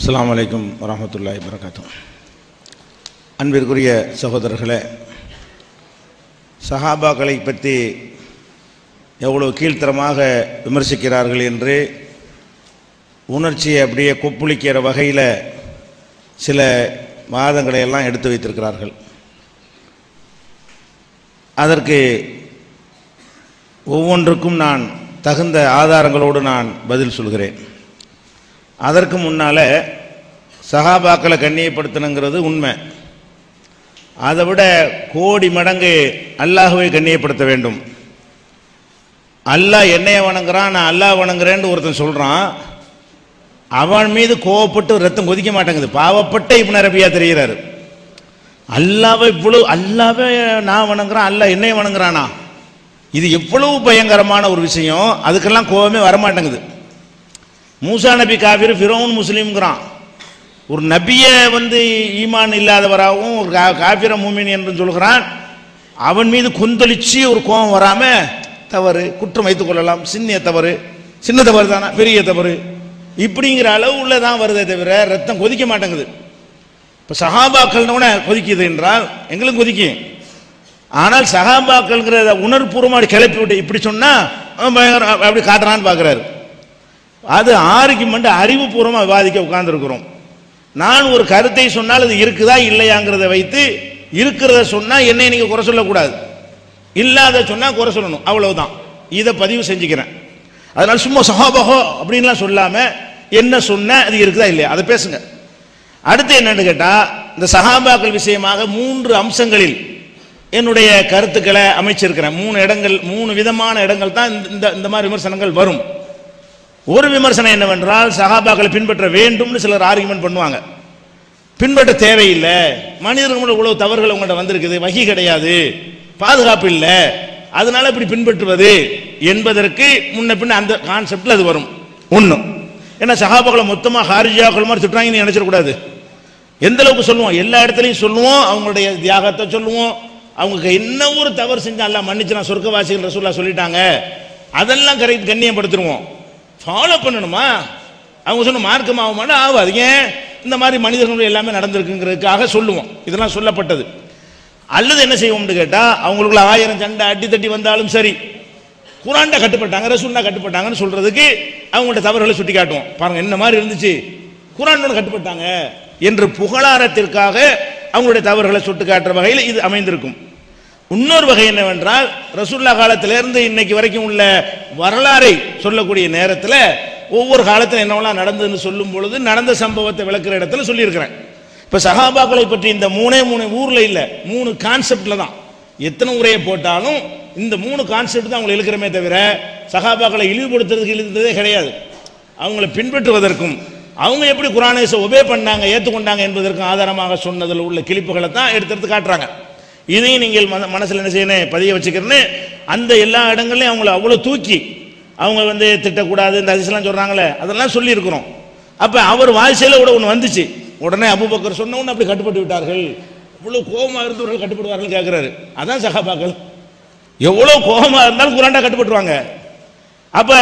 அஸ்லாம் அலைக்கும் வரஹ்மத்துல்லாஹி வரகாத்தும் அன்பிற்குரிய சகோதரர்களே சஹாபாக்களை பற்றி எவ்வளோ கீழ்த்தரமாக விமர்சிக்கிறார்கள் என்று உணர்ச்சியை அப்படியே கொப்புளிக்கிற வகையில் சில வாதங்களை எல்லாம் எடுத்து வைத்திருக்கிறார்கள். அதற்கு ஒவ்வொன்றுக்கும் நான் தகுந்த ஆதாரங்களோடு நான் பதில் சொல்கிறேன். அதற்கு முன்னால் சகாபாக்களை கண்ணியப்படுத்தணுங்கிறது உண்மை. அதை விட கோடி மடங்கு அல்லாஹுவை கண்ணியப்படுத்த வேண்டும். அல்லாஹ் என்னைய வணங்குறான் நான் அல்லாஹ் வணங்குறேன்னு ஒருத்தன் சொல்கிறான் அவன் மீது கோவப்பட்டு ரத்தம் கொதிக்க மாட்டேங்குது. பாவப்பட்ட இப்போ ரபியா தெரிகிறாரு. அல்லாவை இவ்வளவு அல்லாவே நான் வணங்குறான் அல்லாஹ் என்னைய வணங்குறானா? இது எவ்வளவு பயங்கரமான ஒரு விஷயம். அதுக்கெல்லாம் கோவமே வரமாட்டேங்குது. மூசா நபி காபிர் ஃபிரோன் முஸ்லீம்ங்கிறான். ஒரு நபியை வந்து ஈமான் இல்லாதவராகவும் ஒரு கா காபிர மூமின் என்று சொல்கிறான். அவன் மீது கொந்தளிச்சு ஒரு கோபம் வராம தவறு குற்றம் வைத்துக் கொள்ளலாம். சின்ன தவறு. சின்ன தவறு தானா? பெரிய தவறு. இப்படிங்கிற அளவு உள்ளதான் வருதே தவிர ரத்தம் கொதிக்க மாட்டேங்குது. இப்போ சகாபாக்கள்னு கொதிக்குது என்றால் எங்களும் கொதிக்கும். ஆனால் சகாபாக்கள்ங்கிற உணர்வுபூர்வமாக கிளப்பி விட்டு இப்படி சொன்னால் பயங்கரம் அப்படி காட்டுறான்னு பார்க்குறாரு அது ஆர்குமெண்ட் அறிவுபூர்வமாக விவாதிக்க உட்கார்ந்துருக்குறோம். நான் ஒரு கருத்தை சொன்னால் அது இருக்குதா இல்லையாங்கிறத வைத்து இருக்கிறத சொன்னால் என்னை நீங்கள் குறை சொல்லக்கூடாது. இல்லாத சொன்னால் குறை சொல்லணும். அவ்வளவுதான். இதை பதிவு செஞ்சுக்கிறேன். அதனால் சும்மா சஹாபகோ அப்படின்லாம் சொல்லாமல் என்ன சொன்ன அது இருக்குதா இல்லையா? அதை பேசுங்க. அடுத்து என்னன்னு கேட்டால் இந்த சஹாபாக்கள் விஷயமாக மூன்று அம்சங்களில் என்னுடைய கருத்துக்களை அமைச்சிருக்கிறேன். மூணு இடங்கள் மூணு விதமான இடங்கள் தான் இந்த இந்த மாதிரி விமர்சனங்கள் வரும். ஒரு விமர்சனம் என்னவென்றால் சகாபாக்களை பின்பற்ற வேண்டும்னு சிலர் ஆர்குமெண்ட் பண்ணுவாங்க. பின்பற்ற தேவையில்லை. மனிதர்கள் உழவு தவறுகள் உங்கள்கிட்ட வந்திருக்குது வகி கிடையாது பாதுகாப்பு இல்லை அதனால இப்படி பின்பற்றுவது என்பதற்கு முன்ன பின்ன அந்த கான்செப்ட்ல அது வரும். ஒன்றும் ஏன்னா சகாபாக்களை மொத்தமாக ஹாரிஜாக்கள் மாதிரி திட்டுறாங்கன்னு நினைச்சிடக்கூடாது எந்த அளவுக்கு சொல்லுவோம்? எல்லா இடத்துலையும் சொல்லுவோம் அவங்களுடைய தியாகத்தை சொல்லுவோம். அவங்க என்ன ஒரு தவறு செஞ்சால் எல்லாம் மன்னிச்சு நான் சொர்க்கவாசிகள் ரசூல்லா சொல்லிட்டாங்க. அதெல்லாம் கரெக்ட் கண்ணியப்படுத்திடுவோம் ஃபாலோ பண்ணணுமா? அவங்க சொன்ன மார்க்கம் ஆகுமானா ஆகாது. ஏன்? இந்த மாதிரி மனிதர்கள் எல்லாமே நடந்திருக்குங்கிறதுக்காக சொல்லுவோம். இதெல்லாம் சொல்லப்பட்டது. அல்லது என்ன செய்வோம்னு கேட்டால் அவங்களுக்குள்ள ஆயிரம் சண்டை அடி தட்டி வந்தாலும் சரி குரான்டா கட்டுப்பட்டாங்க ரசூல்லா கட்டுப்பட்டாங்கன்னு சொல்றதுக்கு அவங்கள்ட்ட தவறுகளை சுட்டி காட்டுவோம் பாருங்க என்ன மாதிரி இருந்துச்சு? குரானோட கட்டுப்பட்டாங்க. என்று புகழாரத்திற்காக அவங்களுடைய தவறுகளை சுட்டு காட்டுற வகையில் இது அமைந்திருக்கும். இன்னொரு வகை என்னவென்றால் ரசூல்லா காலத்திலிருந்து இன்னைக்கு வரைக்கும் உள்ள வரலாறை சொல்லக்கூடிய நேரத்தில் ஒவ்வொரு காலத்தில் என்னவெல்லாம் நடந்ததுன்னு சொல்லும் பொழுது நடந்த சம்பவத்தை விளக்குற இடத்துல சொல்லியிருக்கிறேன். இப்போ சகாபாக்களை பற்றி இந்த மூணே மூணு ஊரில் இல்லை மூணு கான்செப்டில் தான். எத்தனை உரையை போட்டாலும் இந்த மூணு கான்செப்ட் தான் அவங்களை இழுக்கிறமே தவிர சகாபாக்களை இழிவுபடுத்துறதுக்கு இழுத்ததே கிடையாது. அவங்கள பின்பற்றுவதற்கும் அவங்க எப்படி குரானேசை ஒபே பண்ணாங்க ஏற்றுக்கொண்டாங்க என்பதற்கும் ஆதாரமாக சொன்னதில் உள்ள கிளிப்புகளை தான் எடுத்து எடுத்து காட்டுறாங்க. இதையும் நீங்கள் மன மனசில் என்ன செய்யணும்? பதிய வச்சுக்கிறேன்னு அந்த எல்லா இடங்கள்லையும் அவங்கள அவ்வளோ தூக்கி அவங்க வந்து திட்டக்கூடாது இந்த அதிசலாம் சொல்கிறாங்களே அதெல்லாம் சொல்லியிருக்கிறோம். அப்போ அவர் வாழ்க்கையில் கூட ஒன்று வந்துச்சு. உடனே அபுபக்கர் சொன்ன உடனே அப்படி கட்டுப்பட்டு விட்டார்கள். இவ்வளோ கோபமாக இருந்தவர்கள் கட்டுப்படுவார்கள் கேட்குறாரு அதான் சகாபாக்கள். எவ்வளோ கோபமாக இருந்தாலும் குராண்டா கட்டுப்பட்டுருவாங்க. அப்போ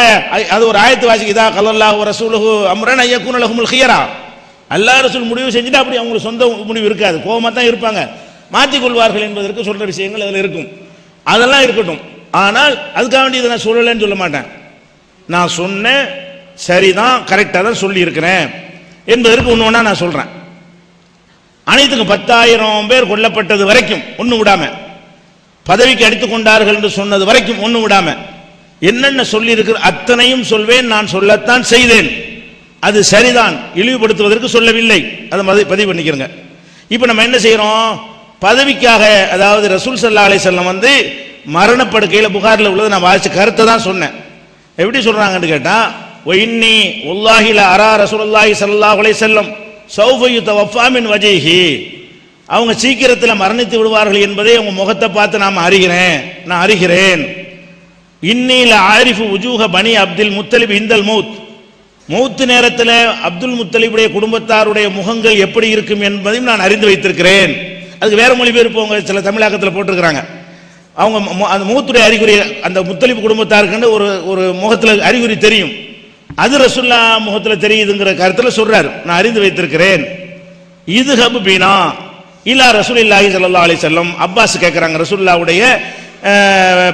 அது ஒரு ஆயத்து வாசிக்கு இதா கலல்லாஹு ரசூலுஹு அம்ரன் ஐயக்குன் லஹுமுல் ஹியரா அல்லா ரசூல் முடிவு செஞ்சுட்டு அப்படி அவங்களுக்கு சொந்த முடிவு இருக்காது. கோபமாக தான் இருப்பாங்க. மாற்றிக்கொள்வார்கள் என்பதற்கு சொல்ற விஷயங்கள் அதில் இருக்கும். அதெல்லாம் இருக்கட்டும். ஆனால் அதுக்காக வேண்டி இதை நான் சொல்லலைன்னு சொல்ல மாட்டேன். நான் சொன்னேன் சரிதான் கரெக்டாக தான் சொல்லியிருக்கிறேன் என்பதற்கு ஒன்று ஒன்றா நான் சொல்றேன். அனைத்துக்கும் பத்தாயிரம் பேர் கொல்லப்பட்டது வரைக்கும் ஒன்று விடாம பதவிக்கு அடித்துக் கொண்டார்கள் என்று சொன்னது வரைக்கும் ஒன்று விடாம என்னென்ன சொல்லியிருக்கிற அத்தனையும் சொல்வேன் நான் சொல்லத்தான் செய்தேன். அது சரிதான் இழிவுபடுத்துவதற்கு சொல்லவில்லை. அதை பதிவு பண்ணிக்கிறங்க. இப்போ நம்ம என்ன செய்கிறோம் பதவிக்காக அதாவது ரசூல் சல்லா அலி செல்லம் வந்து மரணப்படுக்கையில் புகாரில் உள்ளது நான் வாசித்து கருத்தை தான் சொன்னேன். எப்படி சொல்கிறாங்கன்னு கேட்டால் ஒயின்னி உல்லாஹில அரா ரசூலுல்லாஹி ஸல்லல்லாஹு அலைஹி செல்லம் சௌஃபயுத்த வஃபாமின் வஜேஹி. அவங்க சீக்கிரத்தில் மரணித்து விடுவார்கள் என்பதை அவங்க முகத்தை பார்த்து நாம் அறிகிறேன் நான் அறிகிறேன். இன்னில ஆரிஃபு உஜூக பனி அப்துல் முத்தலிப் இந்தல் மௌத். மௌத்து நேரத்தில் அப்துல் முத்தலிபுடைய குடும்பத்தாருடைய முகங்கள் எப்படி இருக்கும் என்பதையும் நான் அறிந்து வைத்திருக்கிறேன். அதுக்கு வேற மொழிபெயர்ப்பு அவங்க சில தமிழாக்கத்தில் போட்டிருக்கிறாங்க. அவங்க அந்த முகத்துடைய அறிகுறி அந்த முத்தளிப்பு குடும்பத்தாருக்குன்னு ஒரு ஒரு முகத்தில் அறிகுறி தெரியும். அது ரசுல்லா முகத்தில் தெரியுதுங்கிற கருத்தில் சொல்றாரு. நான் அறிந்து வைத்திருக்கிறேன். இது ஹபு பீனா இல்லா ரசூலில்லாஹி சல்லா அலி செல்லம் அப்பாஸ் கேட்குறாங்க ரசூல்லாவுடைய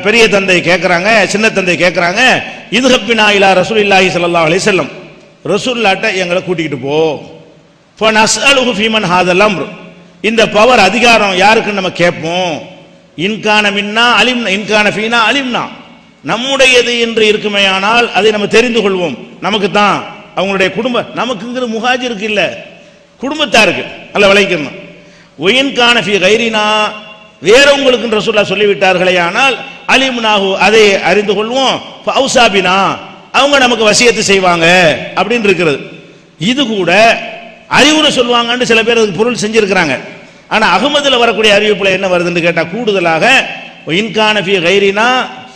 பெரிய தந்தை கேட்குறாங்க சின்ன தந்தை கேட்குறாங்க இது ஹப்பினா இலா ரசூலில்லாஹி சல்லா அலி செல்லம் ரசூல்லாட்ட எங்களை கூட்டிகிட்டு போ. ஃபனஸ்அலுஹு ஃபீமன் ஹாதல் அம்ரு. இந்த பவர் அதிகாரம் யாருக்குன்னு நம்ம கேட்போம்? இன்கான மின்னா அலிம்னா இன்கான ஃபீனா அலிம்னா. நம்முடையது என்று இருக்குமேயானால் அதை நம்ம தெரிந்து கொள்வோம். நமக்கு தான் அவங்களுடைய குடும்ப நமக்குங்கிற முகாஜிருக்கு இல்லை. குடும்பத்தாருக்கு அல்ல விளைக்கணும் ஒயின்கான ஃபி கைரினா வேறவங்களுக்கு ரசூல்லா சொல்லிவிட்டார்களே ஆனால் அலிம்னாஹு அதை அறிந்து கொள்வோம். பவுசாபினா அவங்க நமக்கு வசியத்து செய்வாங்க அப்படின்னு இருக்கிறது. இது கூட அறிவுரை சொல்லுவாங்கன்னு சில பேர் அதுக்கு பொருள் செஞ்சிருக்கிறாங்க. ஆனால் அகமதில் வரக்கூடிய அறிவிப்பில் என்ன வருதுன்னு கேட்டால் கூடுதலாக இன்கான ஃபி கைரினா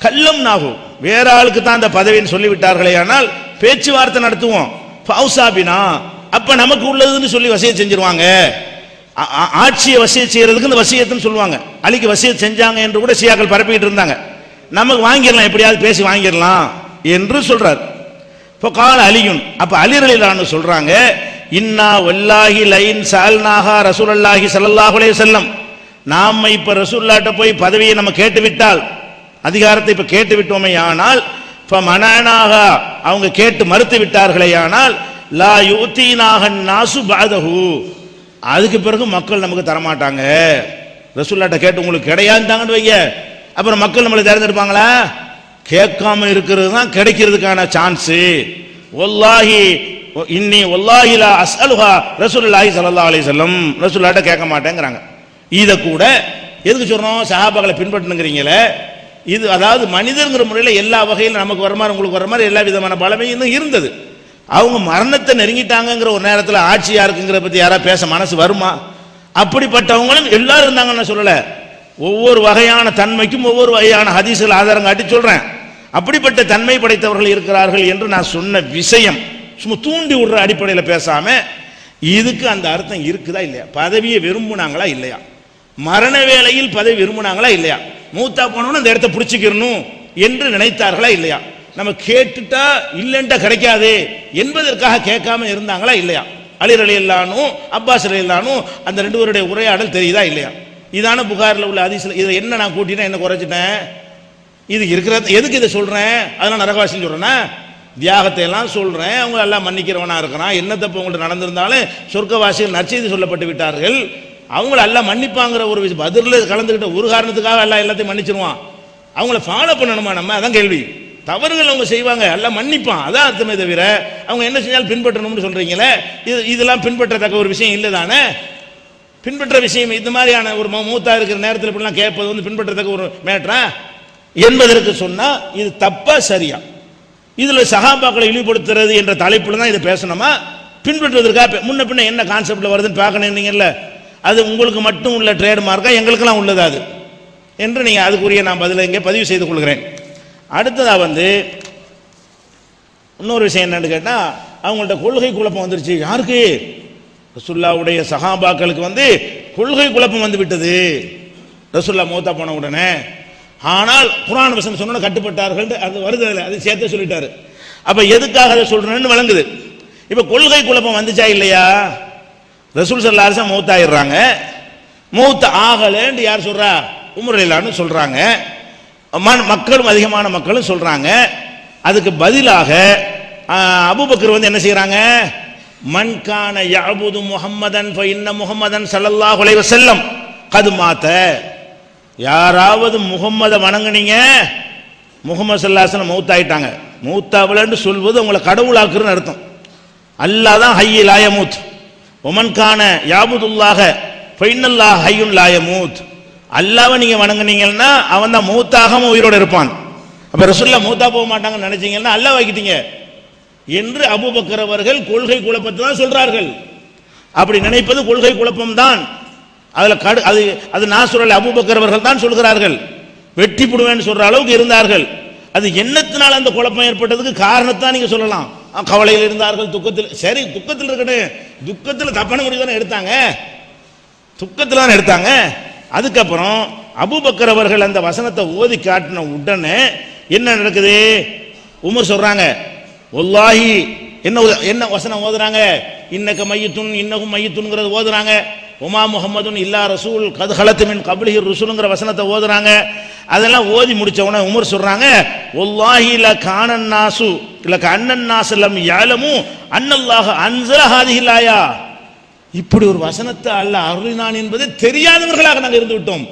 கல்லம் நாகும் வேற ஆளுக்கு தான் அந்த பதவின்னு சொல்லிவிட்டார்களே ஆனால் பேச்சுவார்த்தை நடத்துவோம். பவுசாபினா அப்ப நமக்கு உள்ளதுன்னு சொல்லி வசிய செஞ்சிருவாங்க. ஆட்சியை வசிய செய்யறதுக்கு இந்த வசியத்துன்னு சொல்லுவாங்க. அலிக்கு வசிய செஞ்சாங்க என்று கூட சியாக்கள் பரப்பிக்கிட்டு இருந்தாங்க. நமக்கு வாங்கிடலாம் எப்படியாவது பேசி வாங்கிடலாம் என்று சொல்றார். இப்போ கால அலியுன் அப்ப அலிரலிலான்னு சொல்றாங்க. இன்னா வல்லாஹி லைன் சால்நாகா ரசூலல்லாஹி அல்லாஹி அலைஹி வஸல்லம். நாம் இப்ப ரசூல்லாட்ட போய் பதவியை நம்ம கேட்டு விட்டால் அதிகாரத்தை இப்ப கேட்டு விட்டோமே ஆனால் இப்போ மனநாக அவங்க கேட்டு மறுத்து விட்டார்களே ஆனால் லா யூத்தீனாக நாசு பாதகு அதுக்கு பிறகு மக்கள் நமக்கு தரமாட்டாங்க. ரசூல்லாட்ட கேட்டு உங்களுக்கு கிடையாதுட்டாங்கன்னு வைங்க. அப்புறம் மக்கள் நம்மளை தேர்ந்தெடுப்பாங்களா? கேட்காம இருக்கிறது தான் கிடைக்கிறதுக்கான சான்ஸு. ஒல்லாஹி இன்னி ஒல்லாஹிலா அஸ்அலுஹா ரசூலுல்லாஹி ஸல்லல்லாஹு அலைஹி வஸல்லம். ரசூலுல்லாஹ்ட்ட கேட்க மாட்டேங்கிறாங்க இத கூட எதுக்கு சொல்றோம்? சஹாபாக்களை பின்பற்றணுங்கிறீங்களே. இது அதாவது மனிதர்ங்கிற முறையில் எல்லா வகையிலும் நமக்கு வர மாதிரி உங்களுக்கு வர மாதிரி எல்லா விதமான பலமையும் இருந்தது. அவங்க மரணத்தை நெருங்கிட்டாங்கங்கிற ஒரு நேரத்தில் ஆட்சி யாருக்குங்கிற பற்றி யாராவது பேச மனசு வருமா? அப்படிப்பட்டவங்களும் எல்லாரும் இருந்தாங்கன்னு நான் ஒவ்வொரு வகையான தன்மைக்கும் ஒவ்வொரு வகையான ஹதீசுகள் ஆதாரம் காட்டி சொல்கிறேன் அப்படிப்பட்ட தன்மை படைத்தவர்கள் இருக்கிறார்கள் என்று நான் சொன்ன விஷயம். சும்மா தூண்டி விடுற அடிப்படையில் பேசாம இதுக்கு அந்த அர்த்தம் இருக்குதா இல்லையா? பதவியை விரும்புனாங்களா இல்லையா? மரண வேளையில் பதவி விரும்புனாங்களா இல்லையா? மூத்தா போனோம்னு அந்த இடத்த பிடிச்சிக்கிறணும் என்று நினைத்தார்களா இல்லையா? நம்ம கேட்டுட்டா இல்லைன்ட்டா கிடைக்காது என்பதற்காக கேட்காம இருந்தாங்களா இல்லையா? அலிர் அலி இல்லானும் அப்பாஸ் அலி இல்லானும் அந்த ரெண்டு பேருடைய உரையாடல் தெரியுதா இல்லையா? இதான புகாரில் உள்ள அதிசயம் இதை என்ன நான் கூட்டினா என்ன குறைச்சிட்டேன்? இது இருக்கிற எதுக்கு இதை சொல்கிறேன் அதெல்லாம் நரகவாசின்னு சொல்கிறேன்னா தியாகத்தை எல்லாம் சொல்கிறேன் அவங்க எல்லாம் மன்னிக்கிறவனாக இருக்கிறான். என்ன தப்பு அவங்கள்ட்ட நடந்திருந்தாலும் சொர்க்கவாசிகள் நற்செய்தி சொல்லப்பட்டு விட்டார்கள் அவங்கள எல்லாம் மன்னிப்பாங்கிற ஒரு விஷயம். பதிலில் கலந்துக்கிட்ட ஒரு காரணத்துக்காக எல்லாம் எல்லாத்தையும் மன்னிச்சிருவான். அவங்கள ஃபாலோ பண்ணணுமா நம்ம? அதான் கேள்வி. தவறுகள் அவங்க செய்வாங்க. எல்லாம் மன்னிப்பான். அதான் அர்த்தமே தவிர அவங்க என்ன செஞ்சாலும் பின்பற்றணும்னு சொல்கிறீங்களே இது இதெல்லாம் பின்பற்றத்தக்க ஒரு விஷயம் இல்லை தானே? பின்பற்ற விஷயம் இந்த மாதிரியான ஒரு மூத்தா இருக்கிற நேரத்தில் இப்படிலாம் கேட்பது வந்து பின்பற்றத்தக்க ஒரு மேட்ரா என்பதற்கு சொன்னால் இது தப்பா சரியா? இதுல சகாபாக்களை இழிவுபடுத்துறது என்ற தலைப்புல தான் இதை பேசணுமா? பின்பற்றுவதற்காக முன்ன பின்ன என்ன கான்செப்ட்ல வருதுன்னு பார்க்கணுன்னீங்கல்ல அது உங்களுக்கு மட்டும் உள்ள ட்ரேட் மார்க்கா எங்களுக்கெல்லாம் உள்ளது அது. என்று நீங்கள் அதுக்குரிய நான் பதிலை இங்கே பதிவு செய்து கொள்கிறேன். அடுத்ததாக வந்து இன்னொரு விஷயம் என்னன்னு கேட்டால் அவங்கள்ட்ட கொள்கை குழப்பம் வந்துருச்சு. யாருக்கு? ரசுல்லாவுடைய சஹாபாக்களுக்கு வந்து கொள்கை குழப்பம் வந்து விட்டது. ரசுல்லா மூத்தா போன உடனே. ஆனால் குரான் வசனம் சொன்ன கட்டுப்பட்டார்கள் அது வருது அதுல, அது சேர்த்து சொல்லிட்டாரு. அப்ப எதுக்காக அதை சொல்றேன்னு வழங்குது இப்ப கொள்கை குழப்பம் வந்துச்சா இல்லையா? ரசூல் சல்லாசம் மூத்தாயிடுறாங்க. மூத்த ஆகலன்னு யார் சொல்றா? உமரில்லான்னு சொல்றாங்க. மக்களும் அதிகமான மக்களும் சொல்றாங்க. அதுக்கு பதிலாக அபுபக்கர் அபூபக்கர் வந்து என்ன செய்யறாங்க மன்கான யாபுது முகம்மதன் இன்ன முஹம்மதன் ஸல்லல்லாஹு அலைஹி செல்லம் கது மாத்த யாராவது முகம்மதை வணங்குனீங்க முகமது சல்லாசன் மௌத்தாயிட்டாங்க. மௌத்தாவலன்னு சொல்வது உங்களை கடவுளாக்குறன்னு அர்த்தம். அல்லாஹ் தான் ஹையி லாயமூத் ஒமன்கான யாபுதுல்லாக ஃபைனல்லா ஹையுன் லாயமூத். அல்லாவை நீங்கள் வணங்குனீங்கன்னா அவன் தான் மூத்தாகவும் உயிரோடு இருப்பான். அப்போ ரசுல்லா மூத்தா போக மாட்டாங்கன்னு நினைச்சீங்கன்னா அல்லாஹ் வைக்கிட்டீங்க என்று அபுபக்கர் அவர்கள் கொள்கை குழப்பத்தை தான் சொல்கிறார்கள் அப்படி நினைப்பது கொள்கை குழப்பம் தான் அதில் கடு அது அது நான் சொல்லலை அபூபக்கர் அவர்கள் தான் சொல்கிறார்கள். வெட்டி போடுவேன்னு சொல்கிற அளவுக்கு இருந்தார்கள். அது என்னத்தினால் அந்த குழப்பம் ஏற்பட்டதுக்கு காரணத்தான் நீங்கள் சொல்லலாம். கவலையில் இருந்தார்கள் துக்கத்தில் சரி துக்கத்தில் இருக்கட்டும் துக்கத்தில் தப்பான முடிவு தானே எடுத்தாங்க. துக்கத்தில் தானே எடுத்தாங்க. அதுக்கப்புறம் அபுபக்கர் அவர்கள் அந்த வசனத்தை ஓதி காட்டின உடனே என்ன நடக்குது? உமர் சொல்கிறாங்க ஒல்லாஹி என்ன என்ன வசனம் ஓதுறாங்க? இன்னக்க மையத்துன் இன்னகும் மையத்துன்ங்கிறது ஓதுறாங்க. உமா முகமதுன்னு இல்லா ரசூல் கதுஹலத்து மின் கபிலிஹி ருசூலுங்கிற வசனத்தை ஓதுறாங்க. அதெல்லாம் ஓதி முடிச்ச உடனே உமர் சொல்றாங்க ஒல்லாஹி ல கானன் நாசு இல்ல கண்ணன் நாசு லம் யாலமும் அன்னல்லாஹ் அன்சல இப்படி ஒரு வசனத்தை அல்ல அருளினான் என்பது தெரியாதவர்களாக நாங்கள் இருந்து விட்டோம்.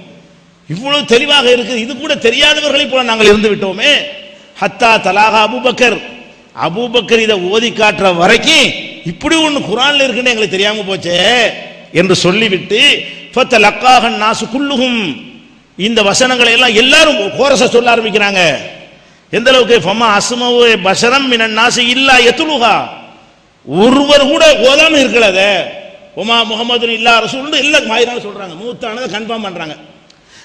இவ்வளவு தெளிவாக இருக்குது. இது கூட தெரியாதவர்களை போல நாங்கள் இருந்து விட்டோமே. ஹத்தா தலாகா அபூபக்கர். அபூபக்கர் இதை ஓதி காட்டுற வரைக்கும் இப்படி ஒன்று குரான்ல இருக்குன்னு எங்களுக்கு தெரியாம போச்சே. என்று சொல்லிவிட்டு நாசு குல்லுகும் இந்த வசனங்களை எல்லாம் எல்லாரும் கோரச சொல்ல ஆரம்பிக்கிறாங்க. எந்த அளவுக்கு? ஃபமா அஸ்மவு பஷரம் மினன் நாசு இல்லா எத்துலுகா ஒருவர் கூட ஓதாம இருக்கிறத உமா முகமது இல்லா ரசூல் இல்ல மாயிரான சொல்றாங்க. மூத்தானதை கன்ஃபார்ம் பண்றாங்க.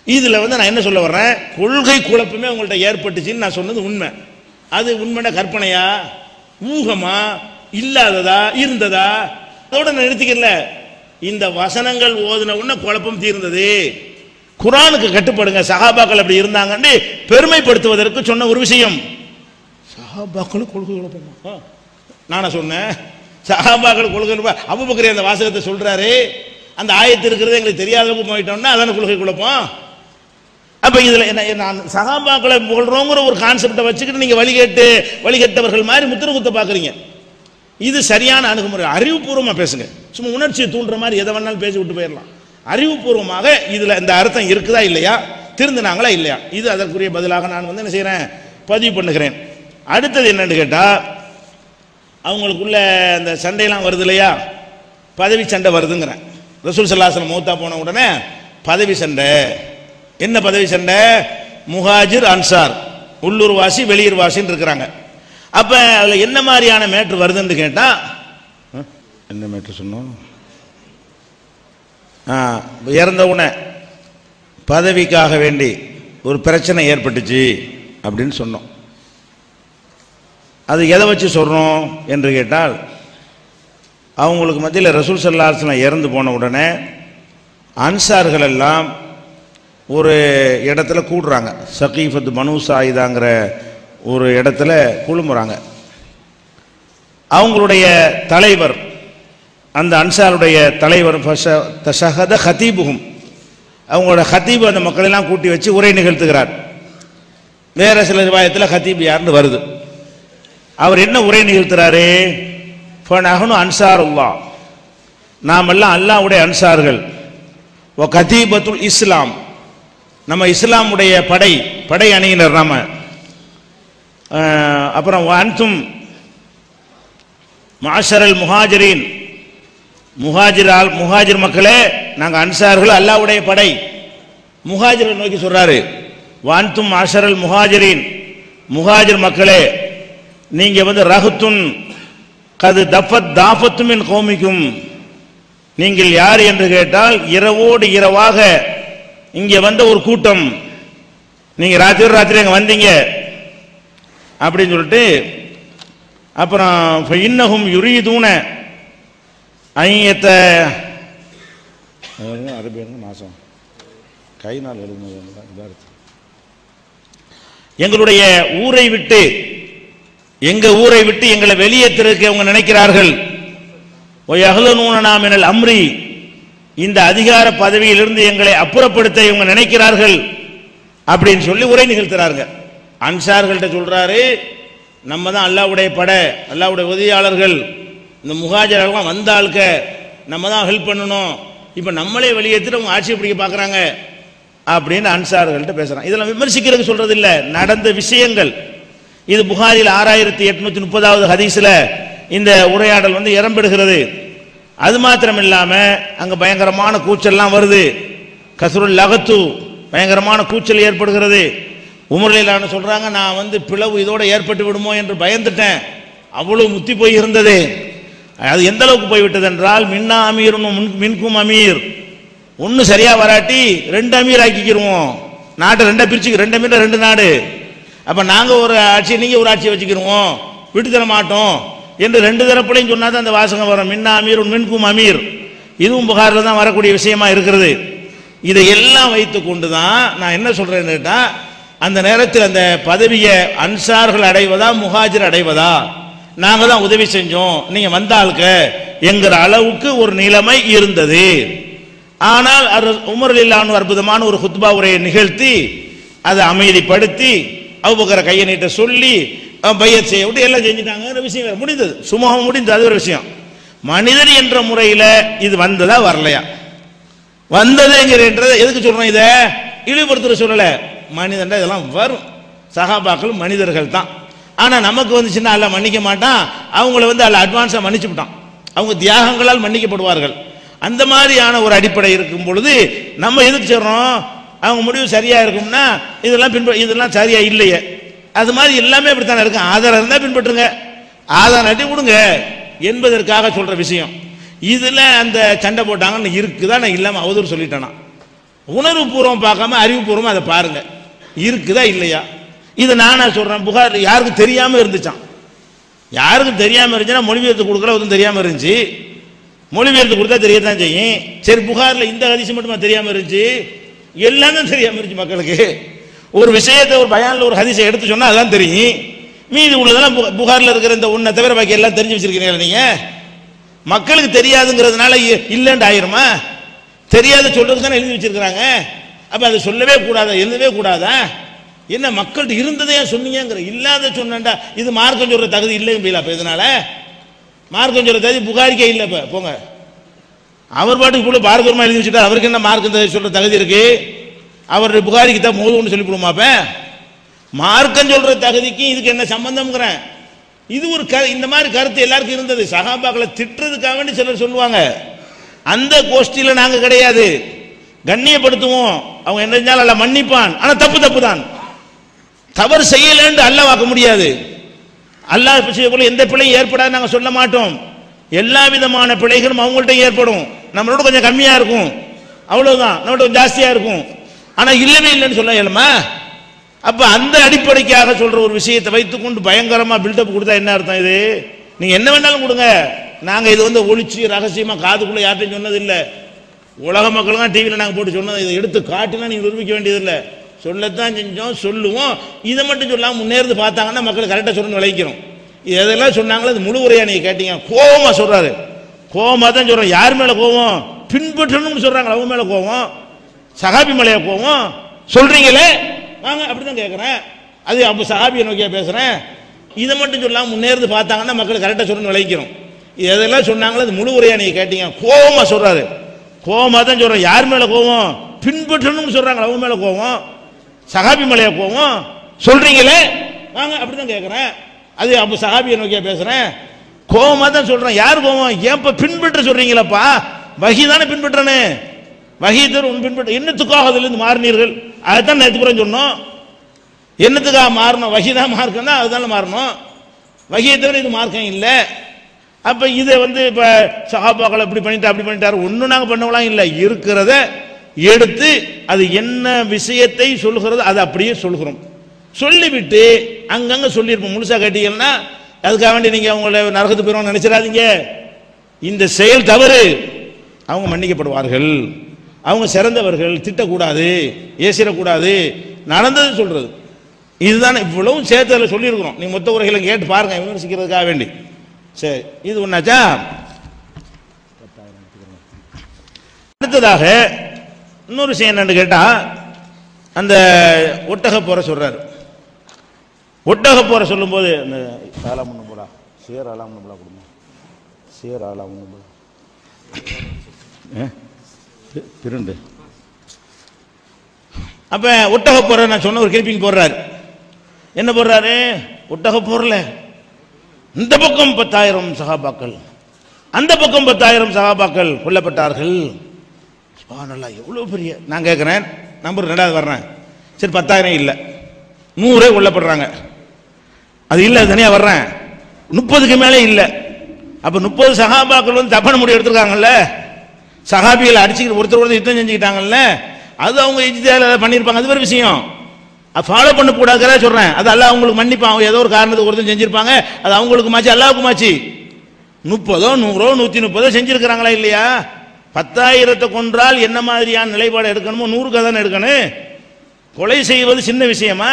இதுல வந்து நான் என்ன சொல்ல வர்றேன்? கொள்கை குழப்பமே உங்கள்ட்ட ஏற்பட்டுச்சுன்னு நான் சொன்னது உண்மை. அது உண்மையான கற்பனையா? ஊகமா? இல்லாததா? இருந்ததா? அதோட நான் நிறுத்திக்கல இந்த வசனங்கள் ஓதுன உடனே குழப்பம் தீர்ந்தது. குரானுக்கு கட்டுப்படுங்க. சஹாபாக்கள் அப்படி இருந்தாங்கன்னு பெருமைப்படுத்துவதற்கு சொன்ன ஒரு விஷயம். சஹாபாக்கள் கொள்கை குழப்பமா. நானா சொன்னேன்? சஹாபாக்கள் கொள்கை குழப்பம் அபுபக்கர் அந்த வாசகத்தை சொல்றாரு. அந்த ஆயத்து இருக்கிறது எங்களுக்கு தெரியாதவங்க போயிட்டோம்னா அதான கொள்கை குழப்பம்? அப்ப இதுல என்ன நான் சகாபாக்களை புகழ்றோங்கிற ஒரு கான்செப்டை வச்சுக்கிட்டு நீங்க வழிகேட்டு வழிகட்டவர்கள் மாதிரி முத்திர குத்த பாக்குறீங்க இது சரியான அணுகுமுறை. அறிவுபூர்வமாக பேசுங்க. சும்மா உணர்ச்சியை தூண்டுற மாதிரி எதை வேணாலும் பேசி விட்டு போயிடலாம். அறிவுபூர்வமாக இதில் இந்த அர்த்தம் இருக்குதா இல்லையா? திருந்தினாங்களா இல்லையா? இது அதற்குரிய பதிலாக நான் வந்து என்ன செய்கிறேன் பதிவு பண்ணுகிறேன். அடுத்தது என்னன்னு கேட்டால் அவங்களுக்குள்ள அந்த சண்டையெல்லாம் வருது இல்லையா? பதவி சண்டை வருதுங்கிறேன். ரசூல் சல்லாசலம் மூத்தா போன உடனே பதவி சண்டை. என்ன பதவி சண்டை? முஹாஜிர் அன்சார். உள்ளூர் வாசி வெளியூர் வாசின்னு இருக்கிறாங்க. அப்ப அதுல என்ன மாதிரியான மேட்ரு வருதுன்னு கேட்டா ஆ, என்ன மேட்ரு சொன்னோம்? ஆ, இறந்த உடனே பதவிக்காக வேண்டி ஒரு பிரச்சனை ஏற்பட்டுச்சு அப்படின்னு சொன்னோம். அது எதை வச்சு சொல்றோம் என்று கேட்டால் அவங்களுக்கு மத்தியில் ரசூல் சல்லாஸ்லாம் இறந்து போன உடனே அன்சார்கள் எல்லாம் ஒரு இடத்துல கூடுறாங்க. சகீஃபத் மனு சாயிதாங்கிற ஒரு இடத்துல குழுமுறாங்க. அவங்களுடைய தலைவர் அந்த அன்சாருடைய தலைவர் தஷஹத ஹதீபுகும் அவங்களோட ஹதீபு அந்த மக்களெல்லாம் கூட்டி வச்சு உரை நிகழ்த்துகிறார். வேற சில ரிவாயத்தில் ஹதீப் யாருன்னு வருது. அவர் என்ன உரை நிகழ்த்துறாரு? ஃபனஹனு அன்சாருல்லா. நாமெல்லாம் அல்லாவுடைய அல்லாஹ்வுடைய அன்சார்கள். ஓ கதீபத்துல் இஸ்லாம். நம்ம இஸ்லாமுடைய படை படை அணியினர் நாம. அப்புறம் அன்தும் மாஷரல் முஹாஜரின். முஹாஜிரால் முஹாஜிர் மக்களே நாங்கள் அன்சார்கள் அல்லாஹ்வுடைய படை. முஹாஜிரை நோக்கி சொல்றாரு வான்தும் மாஷரல் முஹாஜிரின். முஹாஜிர் மக்களே நீங்க வந்து ரகுத்துன் கது தஃபத் என் கோமிக்கும். நீங்கள் யார் என்று கேட்டால் இரவோடு இரவாக இங்கே வந்த ஒரு கூட்டம். நீங்கள் ராத்திரி ராத்திரி அங்கே வந்தீங்க. அப்படின்னு சொல்லிட்டு அப்புறம் இன்னகும் யுரீதூன ஐயத்த அரபியங்க மாசம். கை நாள் எழுதுனது எங்களுடைய ஊரை விட்டு எங்க ஊரை விட்டு எங்களை வெளியேற்றிருக்க அவங்க நினைக்கிறார்கள். ஒயகலனூனனாமினல் அம்ரி. இந்த அதிகார பதவியிலிருந்து எங்களை அப்புறப்படுத்த இவங்க நினைக்கிறார்கள். அப்படின்னு சொல்லி உரை நிகழ்த்துறாங்க அன்சார்கள்ட்ட சொல்கிறாரு நம்ம தான் அல்லாவுடைய படை அல்லாவுடைய உதவியாளர்கள். இந்த முகாஜரெல்லாம் வந்த ஆளுக்க நம்ம தான் ஹெல்ப் பண்ணணும். இப்போ நம்மளே வெளியேற்றிட்டு அவங்க ஆட்சி பிடிக்க பார்க்குறாங்க. அப்படின்னு அன்சார்கள்ட்ட பேசுகிறான் இதெல்லாம் விமர்சிக்கிறதுக்கு சொல்கிறது இல்லை நடந்த விஷயங்கள். இது புகாரில் ஆறாயிரத்தி எட்நூத்தி முப்பதாவது ஹதீஸில் இந்த உரையாடல் வந்து இடம்பெறுகிறது அது மாத்திரம் இல்லாமல் அங்கே பயங்கரமான கூச்சல்லாம் வருது. கசுருல் லகத்து பயங்கரமான கூச்சல் ஏற்படுகிறது. உமர்லான்னு சொல்றாங்க நான் வந்து பிளவு இதோட ஏற்பட்டு விடுமோ என்று பயந்துட்டேன். அவ்வளவு முத்தி போய் இருந்தது அது எந்த அளவுக்கு போய்விட்டது என்றால் மின்னா அமீர் மின்கும் அமீர். ஒன்னு சரியா வராட்டி ரெண்டு அமீர் ஆக்கிக்கிருவோம். நாட்டை ரெண்டா பிரிச்சுக்க ரெண்டு அமீர் ரெண்டு நாடு. அப்ப நாங்க ஒரு ஆட்சி நீங்க ஒரு ஆட்சியை வச்சுக்கிருவோம். விட்டு தர மாட்டோம் என்று ரெண்டு தரப்புலையும் சொன்னாதான் அந்த வாசகம் வரும். மின்னா அமீர் மின்கும் அமீர். இதுவும் புகாரில் தான் வரக்கூடிய விஷயமா இருக்கிறது. இதை எல்லாம் வைத்து கொண்டு தான் நான் என்ன சொல்றேன்னு கேட்டால் அந்த நேரத்தில் அந்த பதவியை அன்சார்கள் அடைவதா முஹாஜர் அடைவதா? நாங்கள் தான் உதவி செஞ்சோம். நீங்கள் வந்தாளுக்க என்கிற அளவுக்கு ஒரு நிலைமை இருந்தது. ஆனால் அது உமர் இல்லான்னு அற்புதமான ஒரு ஹுத்பா உரையை நிகழ்த்தி அதை அமைதிப்படுத்தி அவுபக்கரை கையை நீட்ட சொல்லி அஹ், பையத் செய்ய விட்டு எல்லாம் செஞ்சுட்டாங்க விஷயம் முடிந்தது. சுமூகம் முடிந்தது. அது ஒரு விஷயம். மனிதன் என்ற முறையில் இது வந்ததா வரலையா? வந்ததுங்கிறத எதுக்கு சொல்கிறோம் இதை? இழிவுபடுத்துகிற சூழலை. மனிதன் இதெல்லாம் வரும். சகாபாக்கள் மனிதர்கள் தான் ஆனால் நமக்கு வந்துச்சுன்னா அல்ல மன்னிக்க மாட்டான். அவங்கள வந்து அல்ல அட்வான்ஸாக மன்னிச்சு விட்டான் அவங்க தியாகங்களால் மன்னிக்கப்படுவார்கள். அந்த மாதிரியான ஒரு அடிப்படை இருக்கும் பொழுது நம்ம எதுக்கு சொல்றோம் அவங்க முடிவு சரியாக இருக்கும்னா இதெல்லாம் பின்ப இதெல்லாம் சரியாக இல்லையே. அது மாதிரி எல்லாமே இப்படித்தானே இருக்கும் ஆதாரம் இருந்தால் பின்பற்றுங்க. ஆதாரம் நட்டி விடுங்க. என்பதற்காக சொல்கிற விஷயம். இதில் அந்த சண்டை போட்டாங்கன்னு இருக்குதா? நான் இல்லாமல் அவதூறு சொல்லிட்டேனா. உணர்வு பூர்வம் பார்க்காம அறிவுபூர்வம் அதை பாருங்கள் இருக்குதா இல்லையா? இது நானா சொல்றேன். புகார் யாருக்கும் தெரியாம இருந்துச்சான் யாருக்கும் தெரியாம இருந்துச்சுன்னா மொழிபெயர்த்து கொடுக்கல ஒன்றும் தெரியாம இருந்துச்சு. மொழிபெயர்த்து கொடுத்தா தெரியத்தான் செய்யும். சரி புகார்ல இந்த அதிசயம் மட்டுமா தெரியாம இருந்துச்சு? எல்லாமே தெரியாம இருந்துச்சு மக்களுக்கு. ஒரு விஷயத்தை ஒரு பயானில் ஒரு ஹதிசை எடுத்து சொன்னால் அதான் தெரியும். மீதி உள்ளதெல்லாம் பு- இருக்கிற இந்த உன்னை தவிர பாக்கி எல்லாம் தெரிஞ்சு வச்சிருக்கீங்களா நீங்கள் மக்களுக்கு தெரியாதுங்கிறதுனால இ- இல்லைன்னு ஆயிருமா? தெரியாத சொல்றதுக்கு தானே எழுதி வச்சிருக்கிறாங்க? அப்ப அதை சொல்லவே கூடாதா? எழுதவே கூடாதா? என்ன மக்கள்கிட்ட இருந்ததே சொன்னீங்கிற இல்லாத சொன்னேன்டா. இது மார்க்கம் சொல்ற தகுதி இல்லைங்க அப்போ இதனால மார்க்கம் சொல்ற தகுதி புகாரிக்கே இல்லை இப்ப. போங்க. அவர் பாட்டுக்கு கூட பாரதூரமா எழுதி வச்சுட்டா அவருக்கு என்ன மார்க்கம் சொல்ற தகுதி இருக்கு? அவர் புகாரிக்கு தான் மோதுன்னு சொல்லி போடுமாப்ப மார்க்கம் சொல்ற தகுதிக்கு இதுக்கு என்ன சம்பந்தம்ங்கிறேன் இது ஒரு க இந்த மாதிரி கருத்து எல்லாருக்கும் இருந்தது. சகாபாக்களை திட்டுறதுக்காக வேண்டி சிலர் சொல்லுவாங்க. அந்த கோஷ்டியில் நாங்கள் கிடையாது. கண்ணியப்படுத்துவோம். அவங்க என்ன செஞ்சாலும் அல்ல மன்னிப்பான். ஆனா தப்பு தப்பு தான். தவறு செய்யலன்னு அல்ல வாக்க முடியாது. அல்லாஹ் போல எந்த பிழையும் ஏற்படாது நாங்கள் சொல்ல மாட்டோம். எல்லா விதமான பிழைகளும் அவங்கள்ட்ட ஏற்படும். நம்மளோட கொஞ்சம் கம்மியாக இருக்கும். அவ்வளோதான் நம்மளோட கொஞ்சம் ஜாஸ்தியாக இருக்கும். ஆனால் இல்லவே இல்லைன்னு சொல்ல இயலுமா? அப்போ அந்த அடிப்படைக்காக சொல்கிற ஒரு விஷயத்தை வைத்துக்கொண்டு பயங்கரமாக பில்டப் கொடுத்தா என்ன அர்த்தம் இது? நீங்கள் என்ன வேணாலும் கொடுங்க. நாங்கள் இது வந்து ஒழிச்சு ரகசியமாக காதுக்குள்ளே யார்ட்டையும் சொன்னதில்லை. உலக உலக தான் டிவியில் நாங்கள் போட்டு சொன்னது இதை எடுத்து காட்டினா நீங்கள் நிரூபிக்க வேண்டியதில்லை. சொல்லத்தான் செஞ்சோம் சொல்லுவோம். இதை மட்டும் சொல்லாமல் முன்னேறது பார்த்தாங்கன்னா மக்கள் கரெக்டாக சொல்லணும் விளைக்கிறோம் இது எதெல்லாம் சொன்னாங்களோ அது முழு உரையா நீங்கள் கேட்டீங்க. கோபமாக சொல்கிறாரு கோபமாக தான் சொல்கிறோம் யார் மேலே கோவம்? பின்பற்றணும்னு சொல்கிறாங்க அவங்க மேலே கோவம். சகாபி மலையை கோவம்? சொல்கிறீங்களே வாங்க அப்படி தான் கேட்குறேன் அது அப்போ சகாபியை நோக்கியா பேசுகிறேன் இதை மட்டும் சொல்லாமல் முன்னேறது பார்த்தாங்கன்னா மக்கள் கரெக்டாக சொல்லணும் விளைக்கிறோம் இது எதெல்லாம் சொன்னாங்களோ அது முழு உரையா நீங்கள் கேட்டீங்க. கோபமாக சொல்கிறாரு கோபமாக தான் சொல்கிறேன் யார் மேலே கோவம்? பின்பற்றணும்னு சொல்கிறாங்க அவங்க மேலே கோவம். சகாபி மலையை கோவம்? சொல்கிறீங்களே வாங்க அப்படி தான் கேட்குறேன் அது அப்போ சகாபியை நோக்கியா பேசுகிறேன் கோபமாக தான் சொல்கிறேன் யார் கோவம்? ஏன்ப்பா பின்பற்ற சொல்கிறீங்களப்பா வகி தானே பின்பற்றனே. வகி உன் பின்பற்ற. என்னத்துக்காக அதுலேருந்து மாறினீர்கள்? அதுதான் நேற்று புறம் சொன்னோம். என்னத்துக்காக மாறணும்? வகி தான் மார்க்கம்னா அதுதானே மாறணும். வகியை தவிர இது மார்க்கம் இல்லை. அப்ப இதை வந்து இப்ப சகாபாக்கள் இப்படி பண்ணிட்டா அப்படி பண்ணிட்டாரு. ஒன்றும் நாங்கள் பண்ணவெல்லாம் இல்லை. இருக்கிறத எடுத்து அது என்ன விஷயத்தை சொல்லுகிறது அதை அப்படியே சொல்கிறோம் சொல்லிவிட்டு அங்கங்க சொல்லியிருப்போம். முழுசா கேட்டீங்கன்னா அதுக்காக வேண்டி நீங்க அவங்கள நரகத்து போயிடும் நினைச்சிடாதீங்க. இந்த செயல் தவறு. அவங்க மன்னிக்கப்படுவார்கள். அவங்க சிறந்தவர்கள். திட்டக்கூடாது. ஏசிடக்கூடாது. நடந்தது சொல்றது. இதுதான் இவ்வளவும் சேர்த்ததில் சொல்லியிருக்கிறோம். நீ மொத்த உரைகளை கேட்டு பாருங்க. விமர்சிக்கிறதுக்காக வேண்டி. சரி இது ஒன்னாச்சா அடுத்ததாக இன்னொரு விஷயம் என்னன்னு கேட்டா அந்த ஒட்டக போற சொல்றாரு. ஒட்டக போற சொல்லும்போது அந்த ஆலாம் ஒன்று போடா. சேர் ஆலாம் ஒன்று போடா கொடுமா. சேர் ஆலாம் ஒன்று போடா. பிருண்டு அப்ப ஒட்டக போற நான் சொன்ன ஒரு கிளிப்பிங் போடுறாரு. என்ன போடுறாரு? ஒட்டக போறல. இந்த பக்கம் பத்தாயிரம் சகாபாக்கள் அந்த பக்கம் பத்தாயிரம் சகாபாக்கள் கொல்லப்பட்டார்கள். நல்லா எவ்வளவு பெரிய நான் கேட்கிறேன் நம்பர் ரெண்டாவது வர்றேன். சரி பத்தாயிரம் இல்லை. நூறே கொல்லப்படுறாங்க. அது இல்லை தனியாக வர்றேன். முப்பதுக்கு மேலே இல்லை. அப்போ முப்பது சகாபாக்கள் வந்து தப்பான முடிவு எடுத்திருக்காங்கல்ல? சகாபிகளை அடிச்சுக்கிட்டு ஒருத்தர் ஒருத்தர் யுத்தம் செஞ்சுக்கிட்டாங்கல்ல? அது அவங்க இஜ்தியால பண்ணியிருப்பாங்க அது ஒரு விஷயம். ஃபாலோ பண்ண கூடாதுக்கிறா சொல்கிறேன் அது அல்லாஹ் அவங்களுக்கு மன்னிப்பான். அவங்க ஏதோ ஒரு காரணத்துக்கு ஒருத்தர் செஞ்சுருப்பாங்க. அது அவங்களுக்கு மாச்சு அல்லாவுக்கு மாச்சு. முப்பதோ நூறோ நூற்றி முப்பதோ செஞ்சுருக்கிறாங்களா இல்லையா? பத்தாயிரத்தை கொன்றால் என்ன மாதிரியான நிலைப்பாடு எடுக்கணுமோ? நூறுக்கு தானே எடுக்கணும். கொலை செய்வது சின்ன விஷயமா?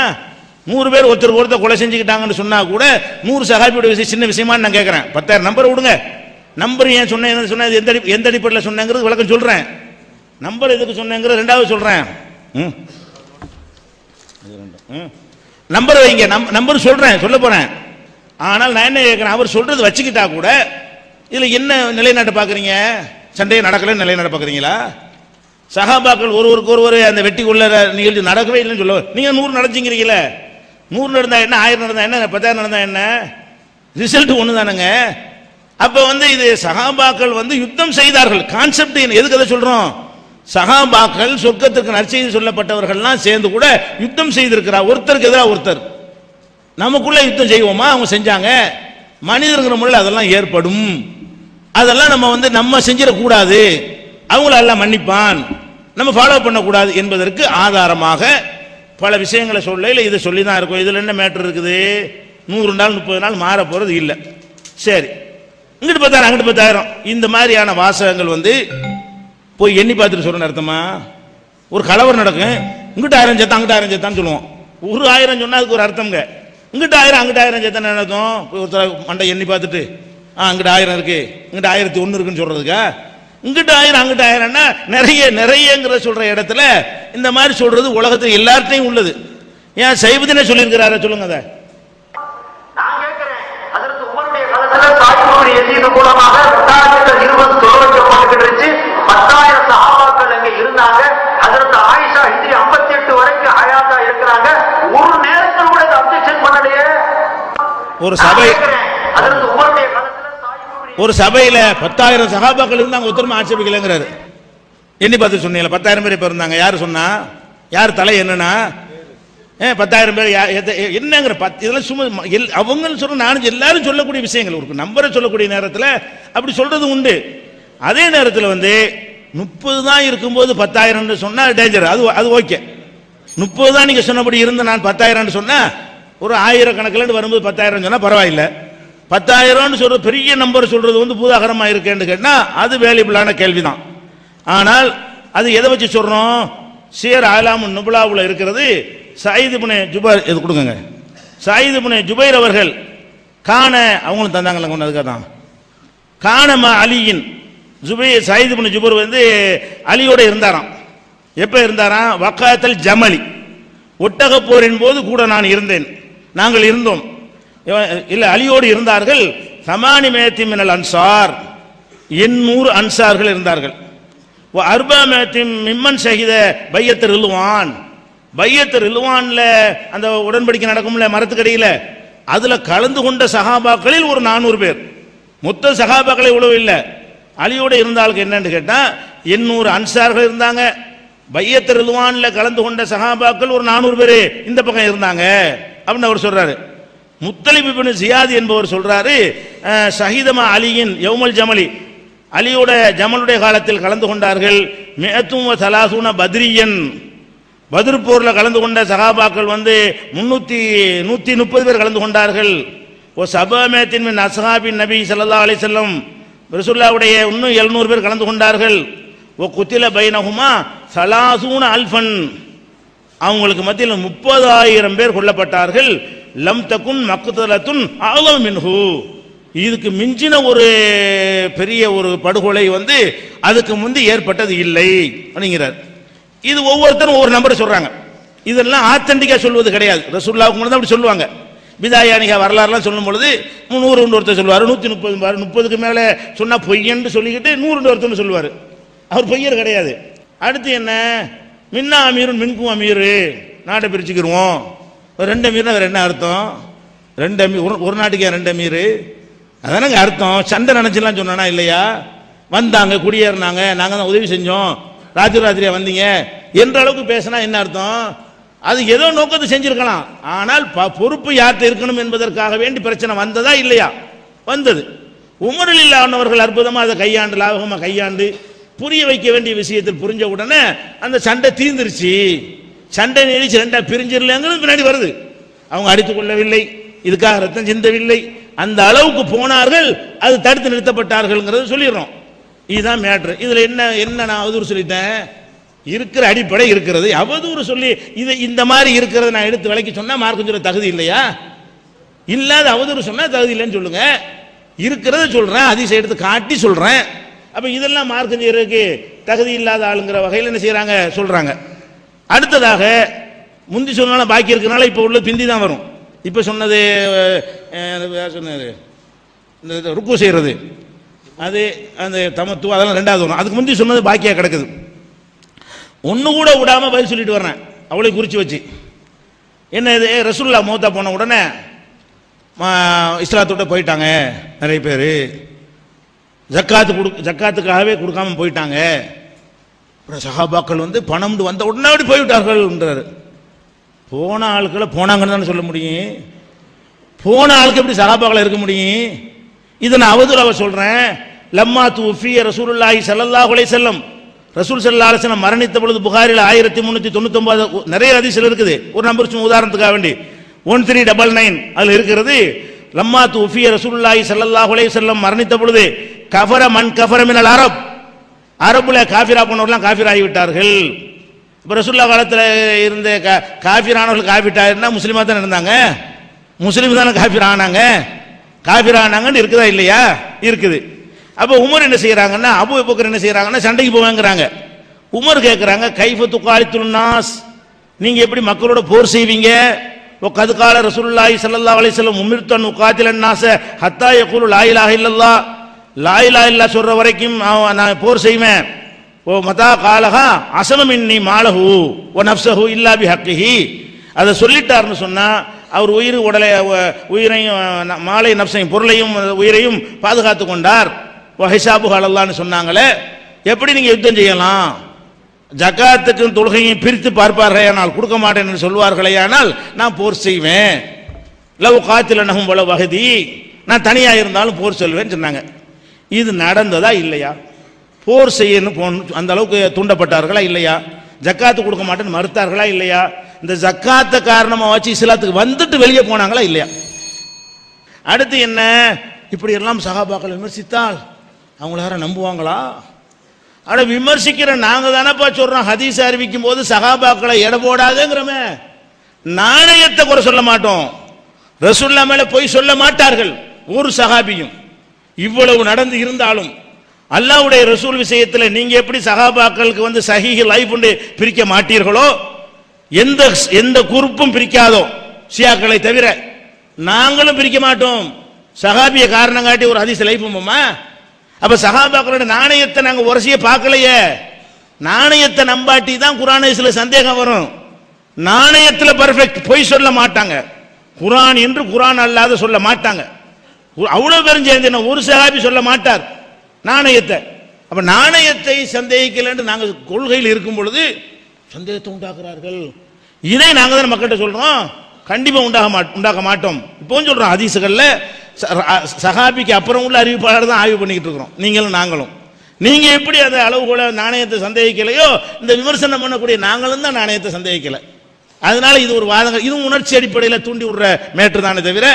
நூறு பேர் ஒருத்தர் ஒருத்தர் கொலை செஞ்சுக்கிட்டாங்கன்னு சொன்னால் கூட நூறு சகாபியோட விஷயம் சின்ன விஷயமானு நான் கேட்குறேன் பத்தாயிரம் நம்பர் விடுங்க. நம்பர் ஏன் சொன்னேன்? சொன்னேன்? எந்த எந்த அடிப்படையில் சொன்னேங்கிறது விளக்கம் சொல்கிறேன் நம்பர் எதுக்கு சொன்னேங்கிறது ரெண்டாவது சொல்கிறேன் ம். ம். நம்பர் வைங்க நம்- நம்பர் சொல்றேன் சொல்ல போறேன். ஆனால் நான் என்ன கேட்குறேன் அவர் சொல்றது வச்சுக்கிட்டா கூட இதுல என்ன நிலைநாட்ட பாக்குறீங்க? சண்டையை நடக்கல நிலைநாட்ட பாக்குறீங்களா? சகாபாக்கள் ஒருவருக்கு ஒருவர் அந்த வெட்டி கொள்ள நிகழ்ச்சி நடக்கவே இல்லைன்னு சொல்ல நீங்க நூறு நடந்துங்கிறீங்களே நூறு நடந்தா என்ன ஆயிரம் நடந்தா என்ன பத்தாயிரம் நடந்தா என்ன? ரிசல்ட் ஒன்று தானுங்க அப்போ வந்து இது சகாபாக்கள் வந்து யுத்தம் செய்தார்கள். கான்செப்ட் எதுக்கு அதை சொல்றோம்? சகாபாக்கள் சொர்க்கத்திற்கு நற்செய்தி சொல்லப்பட்டவர்கள்லாம் சேர்ந்து கூட யுத்தம் செய்திருக்கிறார் ஒருத்தருக்கு எதிராக ஒருத்தர். நமக்குள்ள யுத்தம் செய்வோமா? அவங்க செஞ்சாங்க. மனிதர்கள் முறையில் அதெல்லாம் ஏற்படும். அதெல்லாம் நம்ம வந்து நம்ம செஞ்சிடக்கூடாது. அவங்கள எல்லாம் மன்னிப்பான். நம்ம ஃபாலோ பண்ணக்கூடாது என்பதற்கு ஆதாரமாக பல விஷயங்களை சொல்ல இல்லை இதை சொல்லி தான் இருக்கும். இதில் என்ன மேட்டர் இருக்குது? நூறு நாள் முப்பது நாள் மாற போகிறது இல்லை. சரி. இங்கிட்டு பத்தாயிரம் அங்கிட்டு பத்தாயிரம் இந்த மாதிரியான வாசகங்கள் வந்து போய் எண்ணி பார்த்துட்டு சொல்கிறேன் அர்த்தமா? ஒரு கலவர் நடக்கும். இங்கிட்ட ஆயிரம் சேர்த்தா அங்கிட்ட ஆயிரம் சேர்த்தான்னு சொல்லுவோம். ஒரு ஆயிரம் சொன்னால் அதுக்கு ஒரு அர்த்தம்ங்க. இங்கிட்ட ஆயிரம் அங்கிட்ட ஆயிரம் சேர்த்தா என்ன போய் ஒருத்தர் மண்டை எண்ணி பார்த்துட்டு ஆ அங்கிட்ட ஆயிரம் இருக்குது இங்கிட்ட ஆயிரத்தி ஒன்று இருக்குன்னு சொல்கிறதுக்கா இங்கிட்ட ஆயிரம் அங்கிட்ட ஆயிரம்னா நிறைய நிறையங்கிற சொல்கிற இடத்துல இந்த மாதிரி சொல்கிறது உலகத்தில் எல்லார்ட்டையும் உள்ளது. ஏன் சைவத்தினே சொல்லியிருக்கிறார சொல்லுங்க அதை. மூலமாக இருபது தொலை பத்தாயிரம் சஹாபாக்கள் அங்க இருந்தாங்க. அதற்கு ஆயிஷா ஹிஜ்ரி ஐம்பத்தி எட்டு வரைக்கும் ஹயாத்தா இருக்கிறாங்க. ஒரு நேரத்தில் கூட அப்செக்ஷன் பண்ணலையே. ஒரு சபை அதற்கு சாய்புடைய ஒரு சபையில பத்தாயிரம் சகாபாக்கள் இருந்தாங்க ஒருத்தருமே ஆட்சேபிக்கலைங்கிறாரு. எண்ணி பார்த்து சொன்னீங்களா பத்தாயிரம் பேர் இப்ப இருந்தாங்க. யார் சொன்னா? யார் தலை என்னன்னா? பத்தாயிரம் பேர் என்னங்கிற பத்து இதெல்லாம் சும்மா எல்- அவங்களும் சொல்ற நானும் எல்லாரும் சொல்லக்கூடிய விஷயங்கள் ஒரு நம்பரை சொல்லக்கூடிய நேரத்தில் அப்படி சொல்றது உண்டு. அதே நேரத்தில் வந்து முப்பது தான் இருக்கும்போது பத்தாயிரம்னு சொன்னால் டேஞ்சர் அது அது ஓகே. முப்பது தான் நீங்கள் சொன்னபடி இருந்து நான் பத்தாயிரம்னு சொன்னேன் ஒரு ஆயிரக்கணக்கில் வரும்போது பத்தாயிரம் சொன்னால் பரவாயில்லை. பத்தாயிரம்னு சொல்கிற பெரிய நம்பர் சொல்கிறது வந்து பூதாகரமாக இருக்கேன்னு கேட்டால் அது வேல்யூபிளான கேள்விதான். ஆனால் அது எதை வச்சு சொல்கிறோம் சேர் ஆலாம் நுபுலாவில் இருக்கிறது சாயிது புனே ஜுபைர் இது கொடுங்க சாயிது புனே ஜுபைர் அவர்கள் காண அவங்களும் தந்தாங்களே கொண்டு அதுக்காக தான் காணமா அலியின் ஜுபை சயிது பின் ஜுபர் வந்து அலியோட இருந்தாராம். எப்போ இருந்தாராம்? வக்காத்தல் ஜமலி. ஒட்டக போரின் போது கூட நான் இருந்தேன். நாங்கள் இருந்தோம். இல்லை அலியோடு இருந்தார்கள். சமானி மேத்தி மினல் அன்சார். எண்ணூறு அன்சார்கள் இருந்தார்கள். அர்பா மேத்தி மிம்மன் சகித பையத்தர் இல்வான் பையத்தர் இல்வான்ல அந்த உடன்படிக்கை நடக்கும்ல மரத்துக்கடியில். அதில் கலந்து கொண்ட சகாபாக்களில் ஒரு நானூறு பேர். மொத்த சகாபாக்களை இவ்வளவு இல்லை. அலியோடு இருந்த ஆளுக்கு என்னன்னு கேட்டால் எண்ணூறு அன்சார்கள் இருந்தாங்க. பையத்து ரிதுவானில் கலந்து கொண்ட சகாபாக்கள் ஒரு நானூறு பேர் இந்த பக்கம் இருந்தாங்க. அப்படின்னு அவர் சொல்கிறாரு முத்தலிப் இப்னு ஜியாத் என்பவர் சொல்கிறாரு அஹ், அலியின் யவுமல் ஜமலி அலியோட ஜமலுடைய காலத்தில் கலந்து கொண்டார்கள். மேத்தும் சலாசூன பத்ரியன். பதிர் போரில் கலந்து கொண்ட சகாபாக்கள் வந்து முந்நூற்றி நூற்றி முப்பது பேர் கலந்து கொண்டார்கள். ஓ சபாமேத்தின் மின் அசஹாபின் நபி சல்லா அலிசல்லம் ரசுல்லாவுடைய இன்னும் 700 பேர் கலந்து கொண்டார்கள். ஓ குத்தில பைனஹுமா சலாசூன அல்ஃபன். அவங்களுக்கு மத்தியில் முப்பதாயிரம் பேர் கொல்லப்பட்டார்கள். லம் தக்குன் மக்குதலத்துன் ஆலம் மின்ஹு. இதுக்கு மிஞ்சின ஒரு பெரிய ஒரு படுகொலை வந்து அதுக்கு முந்தி ஏற்பட்டது இல்லை அப்படிங்கிறார். இது ஒவ்வொருத்தரும் ஒவ்வொரு நம்பரை சொல்றாங்க. இதெல்லாம் ஆத்தன்டிக்கா சொல்வது கிடையாது. ரசூல்லாவுக்கு மட்டும் தான் அப்படி சொல்லுவாங்க. பிதாயானிகா வரலாறுலாம் சொல்லும் பொழுது நூறு ஒருத்தர் சொல்லுவார் நூற்றி முப்பது முப்பதுக்கு மேலே சொன்னால் பொய்யன்னு சொல்லிக்கிட்டு நூறு ஒருத்தர் சொல்லுவார். அவர் பொய்யர் கிடையாது. அடுத்து என்ன? மின்னா அமீரும் மின்கும் அமீர் நாட்டை பிரிச்சுக்கிடுவோம் ரெண்டு அமீர்னா வேறு என்ன அர்த்தம்? ரெண்டு அமீர் ஒரு- ஒரு நாட்டுக்கு ரெண்டு அமீர்? அதானங்க அர்த்தம். சண்டை நினச்சிலாம் சொன்னானா இல்லையா? வந்தாங்க குடியேறினாங்க நாங்கள் தான் உதவி செஞ்சோம். ராத்திரி ராத்திரியா வந்தீங்க? என்ற அளவுக்கு பேசினா என்ன அர்த்தம்? அது ஏதோ நோக்கத்தை செஞ்சிருக்கலாம். ஆனால் ப- பொறுப்பு யார்கிட்ட இருக்கணும் என்பதற்காக வேண்டி பிரச்சனை வந்ததா இல்லையா? வந்தது. உமரில் இல்லாதவர்கள் அற்புதமாக அதை கையாண்டு லாபகமாக கையாண்டு புரிய வைக்க வேண்டிய விஷயத்தில் புரிஞ்ச உடனே அந்த சண்டை தீர்ந்துருச்சு. சண்டை நீடிச்சு ரெண்டா பிரிஞ்சிடலங்கிறது பின்னாடி வருது. அவங்க அடித்துக் கொள்ளவில்லை. இதுக்காக ரத்தம் சிந்தவில்லை. அந்த அளவுக்கு போனார்கள் அது தடுத்து நிறுத்தப்பட்டார்கள்ங்கிறது சொல்லிடுறோம். இதுதான் மேட்ரு இதில் என்ன என்ன நான் அவதூறு சொல்லிட்டேன்? இருக்கிற அடிப்படை இருக்கிறது. அவதூறு சொல்லி இது இந்த மாதிரி இருக்கிறத நான் எடுத்து விலைக்கு சொன்னால் மார்க்கு சொல்ல தகுதி இல்லையா? இல்லாத அவதூறு சொன்னால் தகுதி இல்லைன்னு சொல்லுங்க. இருக்கிறத சொல்கிறேன் அதிசயம் எடுத்து காட்டி சொல்கிறேன் அப்போ இதெல்லாம் மார்க்கு செய்யறதுக்கு தகுதி இல்லாத ஆளுங்கிற வகையில் என்ன செய்கிறாங்க சொல்கிறாங்க அடுத்ததாக முந்தி சொன்னாலும் பாக்கி இருக்கிறனால இப்போ உள்ள பிந்தி தான் வரும். இப்போ சொன்னது சொன்னது? இந்த இது ருக்கு செய்கிறது அது அந்த தமத்துவம் அதெல்லாம் ரெண்டாவது வரும். அதுக்கு முந்தி சொன்னது பாக்கியாக கிடக்குது. ஒன்று கூட விடாமல் பதில் சொல்லிட்டு வர்றேன். அவளை குறித்து வச்சு. என்ன இது? ரசூல்லா மூத்தா போன உடனே மா- இஸ்லாத்தோட போயிட்டாங்க நிறைய பேர். ஜக்காத்து கொடு ஜக்காத்துக்காகவே கொடுக்காம போயிட்டாங்க. அப்புறம் சஹாபாக்கள் வந்து பணம் வந்த உடனே அப்படி போய்விட்டார்கள்ன்றார். போன ஆட்களை போனாங்கன்னு தானே சொல்ல முடியும். போன ஆளுக்கு எப்படி சகாபாக்கள் இருக்க முடியும்? இதை நான் அவதூறாக சொல்கிறேன் லம்மா தூஃபி ரசூலுல்லாஹி சல்லல்லாஹ் அலைஹி வஸல்லம். ரசூல் ஸல்லல்லாஹு அலைஹி மரணித்த பொழுது புகாரில் ஆயிரத்தி முந்நூற்றி தொண்ணூத்தொன்பது நிறைய அதிசயம் இருக்குது. ஒரு நம்பர் சும்மா உதாரணத்துக்காக வேண்டி. ஒன் த்ரீ டபுள் நைன் அதில் இருக்கிறது. லம்மா தூஃபிய ரசூல்லாய் ஸல்லல்லாஹு அலைஹி செல்லம் மரணித்த பொழுது கஃபர மண் கஃபர மினல் அரப். அரபுல காஃபிரா போனவர்களாம் காஃபிர் ஆகிவிட்டார்கள் இப்போ ரசூல்லா காலத்தில் இருந்த கா- காஃபிரானவர்கள் காஃபிட்டாயிருந்தா முஸ்லீமாக தானே இருந்தாங்க? முஸ்லீம் தானே காஃபிர் ஆனாங்க காஃபிர் ஆனாங்கன்னு இருக்குதா இல்லையா? இருக்குது. அப்போ உமர் என்ன செய்கிறாங்கன்னா அபு பக்கர் என்ன செய்கிறாங்கன்னா சண்டைக்கு போவாங்கிறாங்க. உமர் கேட்குறாங்க கைஃப துக்காலித்துல் நாஸ். எப்படி மக்களோட போர் செய்வீங்க? ஓ கதுகால ரசூல்லாய் சல்லா அலைஹி வஸல்லம் உமிர்தன் உகாத்திலன் நாஸ ஹத்தா யகூலு லாயிலாக இல்லல்லா லாயிலா இல்லா சொல்கிற வரைக்கும் நான் போர் செய்வேன். ஓ மதா காலகா அசமம் இன்னி மாலஹு ஓ நப்சஹு இல்லா பி ஹக்கிஹி அதை சொல்லிட்டாருன்னு சொன்னால் அவர் உயிர் உடலை உயிரையும் மாலை நப்சையும் பொருளையும் உயிரையும் பாதுகாத்து கொண்டார். ஹிசாபு அலல்லான்னு சொன்னாங்களே எப்படி நீங்கள் யுத்தம் செய்யலாம்? ஜக்காத்துக்கும் தொழுகையும் பிரித்து பார்ப்பார்களேயானால் கொடுக்க மாட்டேன் என்று சொல்வார்களேயானால் நான் போர் செய்வேன். லவ் காத்தில் நகும் போல வகதி நான் தனியாக இருந்தாலும் போர் சொல்வேன்னு சொன்னாங்க. இது நடந்ததா இல்லையா? போர் செய்யணும் போகணும் அந்த அளவுக்கு தூண்டப்பட்டார்களா இல்லையா? ஜக்காத்து கொடுக்க மாட்டேன்னு மறுத்தார்களா இல்லையா? இந்த ஜக்காத்தை காரணமாக வச்சு இஸ்லாத்துக்கு வந்துட்டு வெளியே போனாங்களா இல்லையா? அடுத்து என்ன? இப்படி எல்லாம் சகாபாக்கள் விமர்சித்தால் அவங்கள யாரும் நம்புவாங்களா? அட விமர்சிக்கிற நாங்கள் தானப்பா சொல்கிறோம் ஹதீஸ் அறிவிக்கும் போது சகாபாக்களை எடை போடாதேங்கிறோமே. நாணயத்தை குறை சொல்ல மாட்டோம். ரசுல்லா மேலே போய் சொல்ல மாட்டார்கள். ஒரு சகாபியும். இவ்வளவு நடந்து இருந்தாலும் அல்லாவுடைய ரசூல் விஷயத்தில் நீங்கள் எப்படி சகாபாக்களுக்கு வந்து சஹீஹ் லைஃப் உண்டு பிரிக்க மாட்டீர்களோ? எந்த எந்த குறுப்பும் பிரிக்காதோ ஷியாக்களை தவிர. நாங்களும் பிரிக்க மாட்டோம். சகாபிய காரணம் காட்டி ஒரு ஹதீஸ் லைஃபுமா அப்ப சகாபாக்களோட நாணயத்தை நாங்க உரசிய பார்க்கலையே. நாணயத்தை நம்பாட்டி தான் குரானேஸ்ல சந்தேகம் வரும். நாணயத்தில் பர்ஃபெக்ட் பொய் சொல்ல மாட்டாங்க. குரான் என்று குரான் அல்லாத சொல்ல மாட்டாங்க. ஒரு- அவ்வளவு பேரும் சேர்ந்து ஒரு சகாபி சொல்ல மாட்டார். நாணயத்தை. அப்ப நாணயத்தை சந்தேகிக்கலன்னு நாங்கள் கொள்கையில் இருக்கும் பொழுது சந்தேகத்தை உண்டாக்குறார்கள். இதை நாங்கள் தான் மக்கள்கிட்ட சொல்றோம். கண்டிப்பாக உண்டாக மாட் உண்டாக்க மாட்டோம். இப்போவும் சொல்றோம் அதிசுகளில் சஹாபிக்கு அப்புறம் உள்ள அறிவிப்பாளர் தான் ஆய்வு பண்ணிக்கிட்டு இருக்கிறோம். நீங்களும் நாங்களும். நீங்க எப்படி அந்த அளவுகோல நாணயத்தை சந்தேகிக்கலையோ இந்த விமர்சனம் பண்ணக்கூடிய நாங்களும் தான் நாணயத்தை சந்தேகிக்கல. அதனால இது ஒரு வாதங்கள். இதுவும் உணர்ச்சி அடிப்படையில் தூண்டி விடுற மேட்ரு தானே தவிர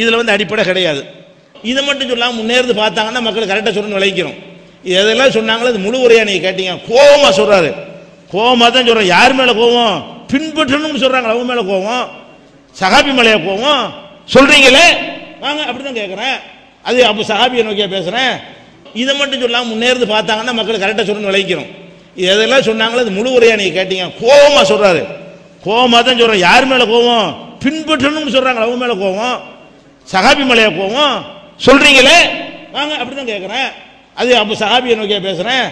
இதுல வந்து அடிப்படை கிடையாது. இதை மட்டும் சொல்லாமல் முன்னேறது பார்த்தாங்கன்னா மக்கள் கரெக்டாக சொல்லணும் விளைக்கிறோம் எதெல்லாம் சொன்னாங்களோ அது முழு உரையா நீங்க கேட்டீங்க. கோவமா சொல்றாரு. கோவமா தான் சொல்றேன் யார் மேல கோவம்? பின்பற்றணும்னு சொல்றாங்க அவங்க மேல கோவம். சகாபி மேலையா கோவம்? சொல்றீங்களே? வாங்க அப்படிதான் கேட்குறேன் அது அப்போ சஹாபியை நோக்கியா பேசுகிறேன் இதை மட்டும் சொல்லாமல் முன்னேறது பார்த்தாங்கன்னா மக்கள் கரெக்டாக சொல்லணும் விளைக்கிறோம் இது எதெல்லாம் சொன்னாங்களோ அது முழு உரையா நீங்கள் கேட்டீங்க. கோபமாக சொல்கிறாரு கோபமாக தான் சொல்கிறேன் யார் மேலே கோவம்? பின்பற்றணும்னு சொல்கிறாங்களா அவங்க மேலே கோவம். சகாபி மலையா கோவம்? சொல்கிறீங்களே வாங்க அப்படிதான் கேட்குறேன் அது அப்போ சஹாபியை நோக்கியா பேசுகிறேன்